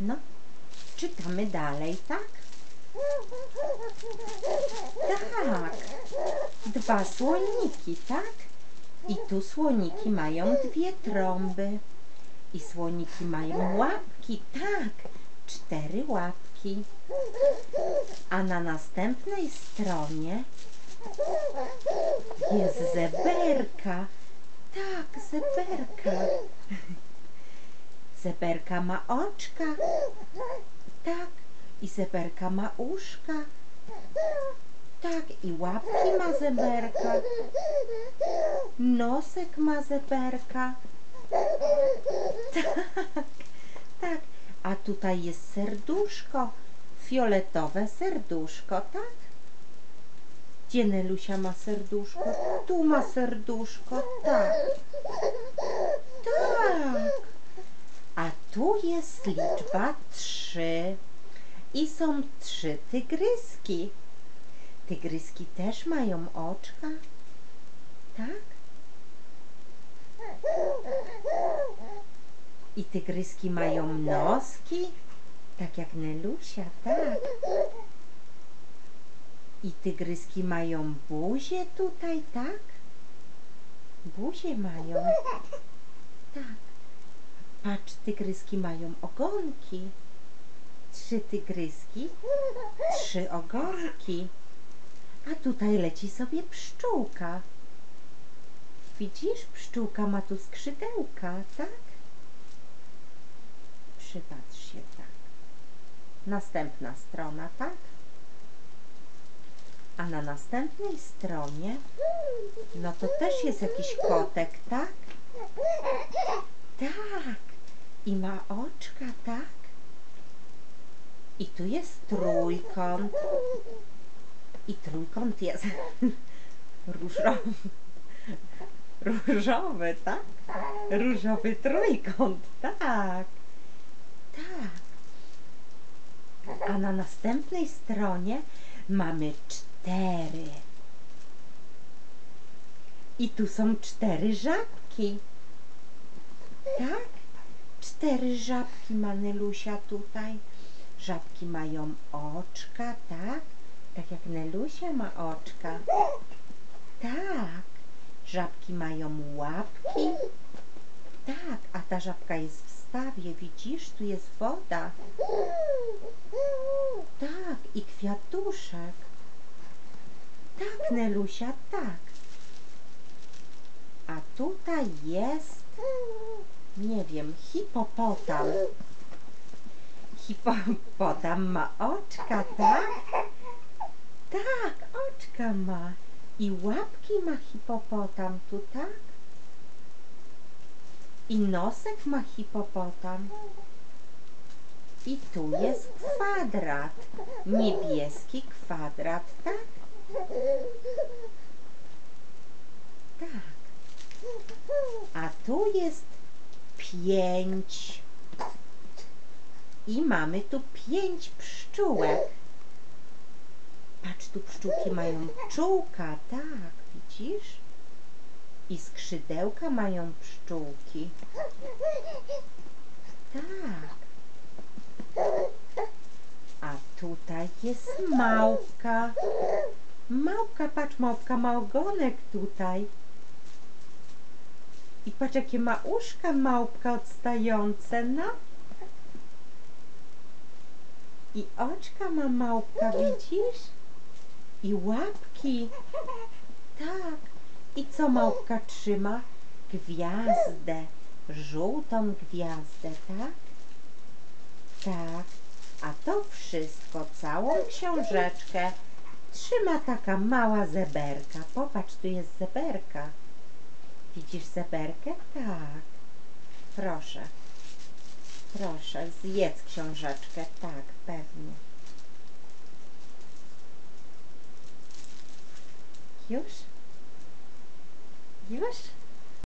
No, czytamy dalej, tak? Tak. Dwa słoniki, tak? I tu słoniki mają dwie trąby. I słoniki mają łapki, tak. Cztery łapki. A na następnej stronie jest zeberka. Tak, zeberka. Zeberka ma oczka. Tak. I zeberka ma uszka. Tak, i łapki ma zeberka. Nosek ma zeberka. Tak, tak. A tutaj jest serduszko. Fioletowe serduszko, tak? Gdzie Nelusia ma serduszko? Tu ma serduszko. Tak. A tu jest liczba trzy. I są trzy tygryski. Tygryski też mają oczka. Tak? I tygryski mają noski. Tak jak Nelusia, tak. I tygryski mają buzię tutaj, tak? Buzię mają. Tak. Patrz, tygryski mają ogonki. Trzy tygryski, trzy ogonki. A tutaj leci sobie pszczółka. Widzisz, pszczółka ma tu skrzydełka, tak? Przypatrz się tak. Następna strona, tak? A na następnej stronie, no to też jest jakiś kotek, tak? Tak. I ma oczka, tak? I tu jest trójkąt. I trójkąt jest różowy. Różowy, tak? Różowy trójkąt, tak. Tak. A na następnej stronie mamy cztery. I tu są cztery żabki. Tak? Cztery żabki ma Nelusia tutaj. Żabki mają oczka, tak? Tak jak Nelusia ma oczka. Tak. Żabki mają łapki. Tak, a ta żabka jest w stawie, widzisz? Tu jest woda. Tak, i kwiatuszek. Tak, Nelusia, tak. A tutaj jest, nie wiem, hipopotam. Hipopotam ma oczka, tak? Tak, oczka ma. I łapki ma hipopotam tu, tak? I nosek ma hipopotam. I tu jest kwadrat. Niebieski kwadrat, tak? Tak. A tu jest pięć. I mamy tu pięć pszczółek. Patrz, tu pszczółki mają czółka, tak, widzisz? I skrzydełka mają pszczółki. Tak. A tutaj jest małpka. Małpka, patrz, małpka ma ogonek tutaj. I patrz, jakie ma uszka małpka odstające, no. I oczka ma małpka, widzisz? I łapki. Tak. I co małpka trzyma? Gwiazdę. Żółtą gwiazdę, tak? Tak. A to wszystko, całą książeczkę trzyma taka mała zeberka. Popatrz, tu jest zeberka. Widzisz zeberkę? Tak. Proszę. Proszę, zjedz książeczkę. Tak, pewnie. Już? Już?